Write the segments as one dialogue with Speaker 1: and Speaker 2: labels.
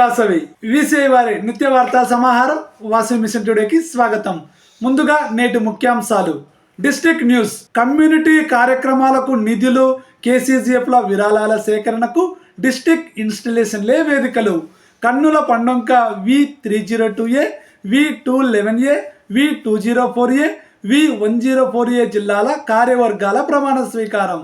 Speaker 1: Vasavi VCI వారి నిత్య వార్తా సమాహారం వాసవి మిషన్ టుడేకి స్వాగతం. ముందుగా నేటి ముఖ్యాంశాలు. District news. కమ్యూనిటీ కార్యక్రమాలకు నిధులు కేసీజీఎఫ్ల విరాళాల సేకరణకు డిస్ట్రిక్ట్ ఇన్స్టలేషన్లే వేదికలు. కన్నుల పండొంక V three zero two A V two eleven A V two zero four A V one zero four A జిల్లాల కార్యవర్గాల ప్రమాణ స్వీకారం.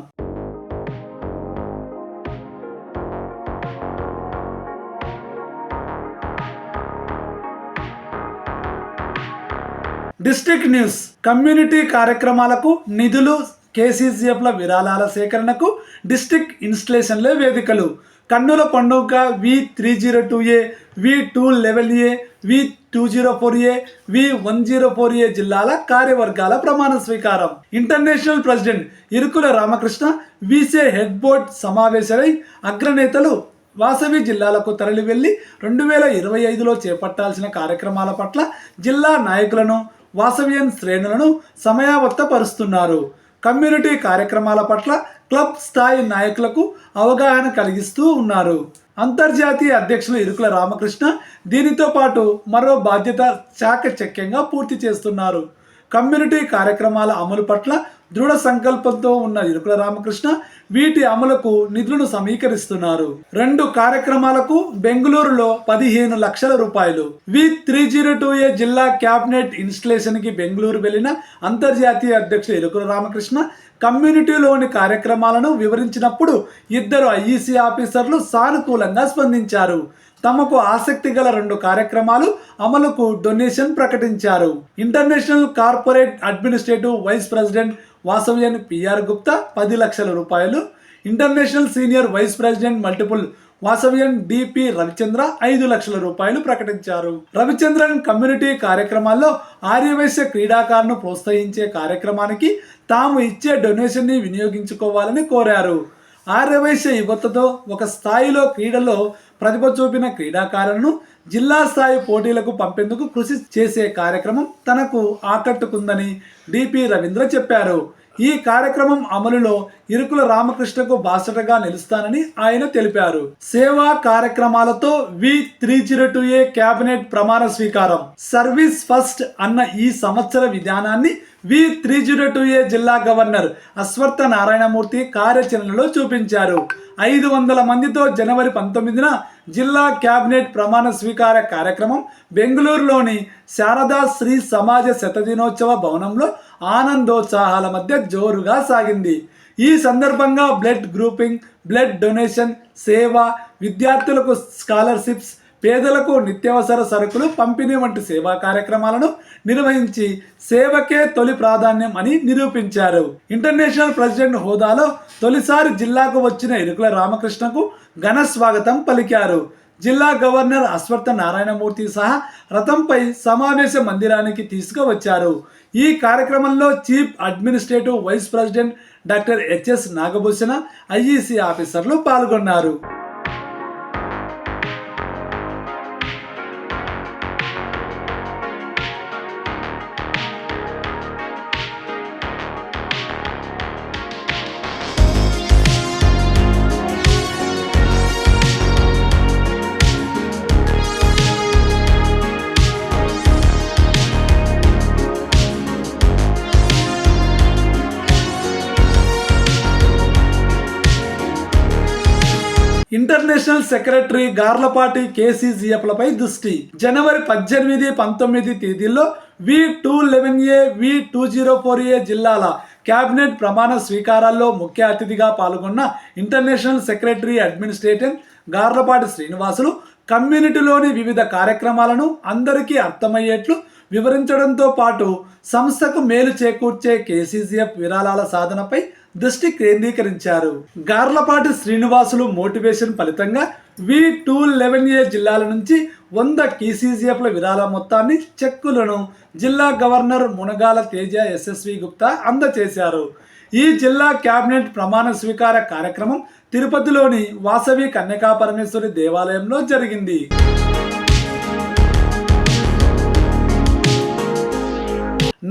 Speaker 1: District news. కమ్యూనిటీ కార్యక్రమాలకు నిధులు కేసీసీఎఫ్ల విరాళాల సేకరణకు డిస్ట్రిక్ట్ ఇన్స్టలేషన్లే వేదికలు. కన్నుల పండుగ V three zero two A V two eleven A V two zero four A V one zero four A జిల్లాల కార్యవర్గాల ప్రమాణ స్వీకారం. International president Irukula Ramakrishna vice head board సమావేశమై అగ్రనేతలు వాసవి జిల్లాలకు తరలి వెళ్ళి రెండు వేల ఇరవై ఐదులో చేపట్టాల్సిన కార్యక్రమాల పట్ల జిల్లా నాయకులను వాసవ్యన్ శ్రేణులను సమయావర్తపరుస్తున్నారు కమ్యూనిటీ కార్యక్రమాల పట్ల క్లబ్ స్థాయి నాయకులకు అవగాహన కలిగిస్తూ ఉన్నారు. అంతర్జాతీయ అధ్యక్షులు ఇరుకుల రామకృష్ణ దీనితో పాటు మరో బాధ్యత చాకచక్యంగా పూర్తి చేస్తున్నారు. కమ్యూనిటీ కార్యక్రమాల అమలు పట్ల దృఢ సంకల్పంతో ఉన్న ఇరుకుల రామకృష్ణ వీటి అమలుకు నిధులను సమీకరిస్తున్నారు. రెండు కార్యక్రమాలకు బెంగళూరులో పదిహేను లక్షల రూపాయలు. V three zero two A జిల్లా క్యాబినెట్ ఇన్స్టలేషన్కి బెంగళూరు వెళ్ళిన అంతర్జాతీయ అధ్యక్షుడు ఇరుకుల రామకృష్ణ కమ్యూనిటీలోని కార్యక్రమాలను వివరించినప్పుడు ఇద్దరు ఐఈసీ ఆఫీసర్లు సానుకూలంగా స్పందించారు. తమకు ఆసక్తి గల రెండు కార్యక్రమాలు అమలుకు డొనేషన్ ప్రకటించారు. International corporate administrative vice president Vasavian PR Gupta పది లక్షల రూపాయలు. International senior vice president multiple Vasavian DP Ravichandra ఐదు లక్షల రూపాయలు ప్రకటించారు. రవిచంద్రన్ కమ్యూనిటీ కార్యక్రమాల్లో ఆర్యవైశ్య క్రీడాకారును ప్రోత్సహించే కార్యక్రమానికి తాము ఇచ్చే డొనేషన్ని వినియోగించుకోవాలని కోరారు. ఆర్యవైశ్య యువతతో ఒక స్థాయిలో క్రీడలో ప్రతిభ చూపిన క్రీడాకారులను జిల్లా స్థాయి పోటీలకు పంపేందుకు కృషి చేసే కార్యక్రమం తనకు ఆకట్టుకుందని డిపి రవీంద్ర చెప్పారు. ఈ కార్యక్రమం అమలులో ఇరుకుల రామకృష్ణకు బాసటగా నిలుస్తానని ఆయన తెలిపారు. సేవా కార్యక్రమాలతో V three zero two A cabinet ప్రమాణ స్వీకారం. సర్వీస్ ఫస్ట్ అన్న ఈ సంవత్సర విధానాన్ని V three zero two A జిల్లా గవర్నర్ అశ్వత్థ నారాయణమూర్తి కార్యాచరణలో చూపించారు. ఐదు వందల మందితో జనవరి పంతొమ్మిదిన జిల్లా కేబినెట్ ప్రమాణ స్వీకార కార్యక్రమం బెంగళూరులోని శారదా శ్రీ సమాజ శతదినోత్సవ భవనంలో ఆనందోత్సాహాల మధ్య జోరుగా సాగింది. ఈ సందర్భంగా బ్లడ్ గ్రూపింగ్ బ్లడ్ డొనేషన్ సేవ విద్యార్థులకు స్కాలర్షిప్స్ పేదలకు నిత్యావసర సరుకులు పంపిణీ వంటి సేవా కార్యక్రమాలను నిర్వహించి సేవకే తొలి ప్రాధాన్యం అని నిరూపించారు. ఇంటర్నేషనల్ ప్రెసిడెంట్ హోదాలో తొలిసారి జిల్లాకు వచ్చిన ఇరుకుల రామకృష్ణకు ఘన స్వాగతం పలికారు. జిల్లా గవర్నర్ అశ్వత్థ నారాయణమూర్తి సహా రథంపై సమావేశ మందిరానికి తీసుకువచ్చారు. ఈ కార్యక్రమంలో chief administrative vice president doctor HS Nagabhushana IEC ఆఫీసర్లు పాల్గొన్నారు. ఇంటర్నేషనల్ సెక్రటరీ గార్లపాటి కేసీజీఎఫ్లపై దృష్టి. జనవరి పద్దెనిమిది పంతొమ్మిది తేదీల్లో V two eleven A V two zero four A జిల్లాల కేబినెట్ ప్రమాణ స్వీకారాల్లో ముఖ్య అతిథిగా పాల్గొన్న international secretary administrator Garlapati Srinivasulu కమ్యూనిటీలోని వివిధ కార్యక్రమాలను అందరికీ అర్థమయ్యేట్లు వివరించడంతో పాటు సంస్థకు మేలు చేకూర్చే కేసీజీఎఫ్ విరాళాల సాధనపై దృష్టి కేంద్రీకరించారు. గార్లపాటి శ్రీనివాసులు మోటివేషన్ ఫలితంగా వి టూ లెవెన్ ఏ జిల్లాల నుంచి వంద కేసీజీఎఫ్ల విరాళ మొత్తాన్ని చెక్కులను జిల్లా గవర్నర్ మునగాల తేజ ఎస్ఎస్వి గుప్తా అందజేశారు ఈ జిల్లా కేబినెట్ ప్రమాణ స్వీకార కార్యక్రమం తిరుపతిలోని వాసవి కన్యకా పరమేశ్వరి దేవాలయంలో జరిగింది.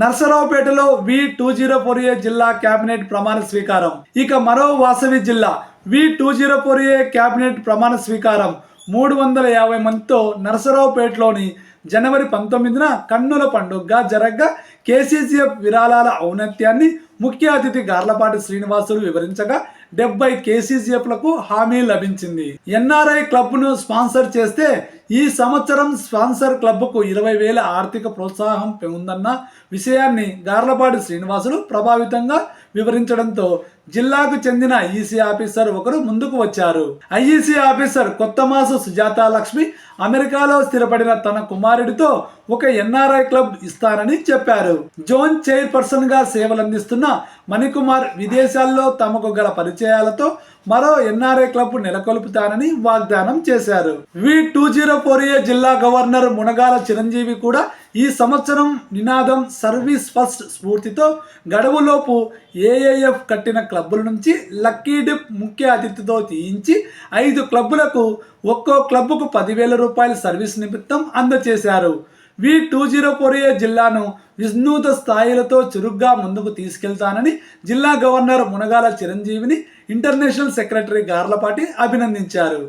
Speaker 1: నర్సరావుపేటలో V two zero four A జిల్లా కేబినెట్ ప్రమాణ స్వీకారం. ఇక మరో వాసవి జిల్లా V two zero four A cabinet ప్రమాణ స్వీకారం. మూడు వందల యాభై మందితో నరసరావుపేటలోని జనవరి పంతొమ్మిదిన కన్నుల పండుగగా జరగ్గా కేసీసీఎఫ్ విరాళాల ఔన్నత్యాన్ని ముఖ్య అతిథి గార్లపాటి శ్రీనివాసులు వివరించగా డెబ్బై కేసీసీఎఫ్లకు హామీ లభించింది. ఎన్ఆర్ఐ క్లబ్ను స్పాన్సర్ చేస్తే ఈ సంవత్సరం స్పాన్సర్ క్లబ్కు ఇరవై వేల ఆర్థిక ప్రోత్సాహం ఉందన్న విషయాన్ని గార్లపాటి శ్రీనివాసులు ప్రభావితంగా వివరించడంతో జిల్లాకు చెందిన ఐఈసీ ఆఫీసర్ ఒకరు ముందుకు వచ్చారు. ఐఈసీ ఆఫీసర్ కొత్తమాసు సుజాత లక్ష్మి అమెరికాలో స్థిరపడిన తన కుమారుడితో ఒక ఎన్ఆర్ఐ క్లబ్ ఇస్తానని చెప్పారు. జోన్ చైర్పర్సన్గా సేవలందిస్తున్న మణికుమార్ విదేశాల్లో తమకు గల పరిచయాలతో మరో ఎన్ఆర్ఏ క్లబ్ నెలకొల్పుతానని వాగ్దానం చేశారు. V two zero four A జిల్లా గవర్నర్ మునగాల చిరంజీవి కూడా ఈ సంవత్సరం నినాదం సర్వీస్ ఫస్ట్ స్ఫూర్తితో గడువులోపు ఏఏఎఫ్ కట్టిన క్లబ్బుల నుంచి లక్కీ డిప్ ముఖ్య అతిథితో తీయించి ఐదు క్లబ్బులకు ఒక్కో క్లబ్బుకు పదివేల రూపాయల సర్వీస్ నిమిత్తం అందజేశారు. V two zero four A జిల్లాను విస్తృత స్థాయిలతో చురుగ్గా ముందుకు తీసుకెళ్తానని జిల్లా గవర్నర్ మునగాల చిరంజీవిని ఇంటర్నేషనల్ సెక్రటరీ గార్లపాటి అభినందించారు.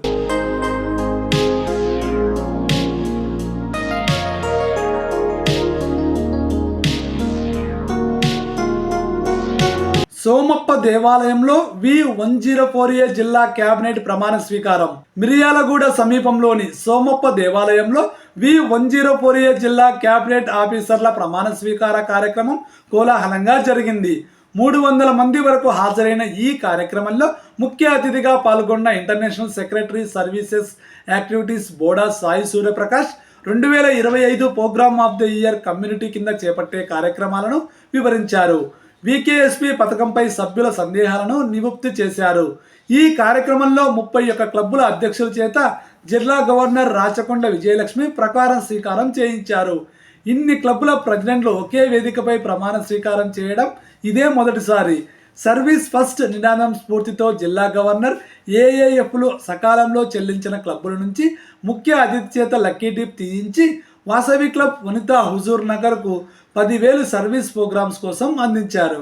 Speaker 1: సోమప్ప దేవాలయంలో V one zero four A జిల్లా కేబినెట్ ప్రమాణ స్వీకారం. మిరియాలగూడ సమీపంలోని సోమప్ప దేవాలయంలో V one zero four A జిల్లా కేబినెట్ ఆఫీసర్ల ప్రమాణ స్వీకార కార్యక్రమం కోలాహలంగా జరిగింది. మూడు వందల మంది వరకు హాజరైన ఈ కార్యక్రమంలో ముఖ్య అతిథిగా పాల్గొన్న international secretary services activities Boda Sai Suryaprakash రెండు వేల ఇరవై ఐదు programme of the year community కింద చేపట్టే కార్యక్రమాలను వివరించారు. వికేఎస్పి పథకంపై సభ్యుల సందేహాలను నివృత్తి చేశారు. ఈ కార్యక్రమంలో ముప్పై ఒక్క క్లబ్బుల అధ్యక్షుల చేత జిల్లా గవర్నర్ రాచకొండ విజయలక్ష్మి ప్రకారం స్వీకారం చేయించారు. ఇన్ని క్లబ్బుల ప్రెసిడెంట్లు ఒకే వేదికపై ప్రమాణ స్వీకారం చేయడం ఇదే మొదటిసారి. సర్వీస్ ఫస్ట్ నినాదం స్ఫూర్తితో జిల్లా గవర్నర్ ఏఏఎఫ్లు సకాలంలో చెల్లించిన క్లబ్బుల నుంచి ముఖ్య అతిథి చేత లక్కీ టీప్ తీయించి వాసవి క్లబ్ వనిత హుజూర్ నగర్కు పదివేలు సర్వీస్ ప్రోగ్రామ్స్ కోసం అందించారు.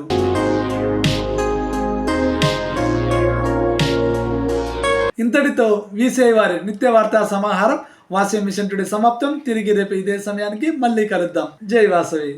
Speaker 1: ఇంతటితో వీసీఐ వారి నిత్య వార్తా సమాహారం వాసవి మిషన్ టుడే సమాప్తం. తిరిగి రేపు ఇదే సమయానికి మళ్ళీ కలుద్దాం. జై వాసవి.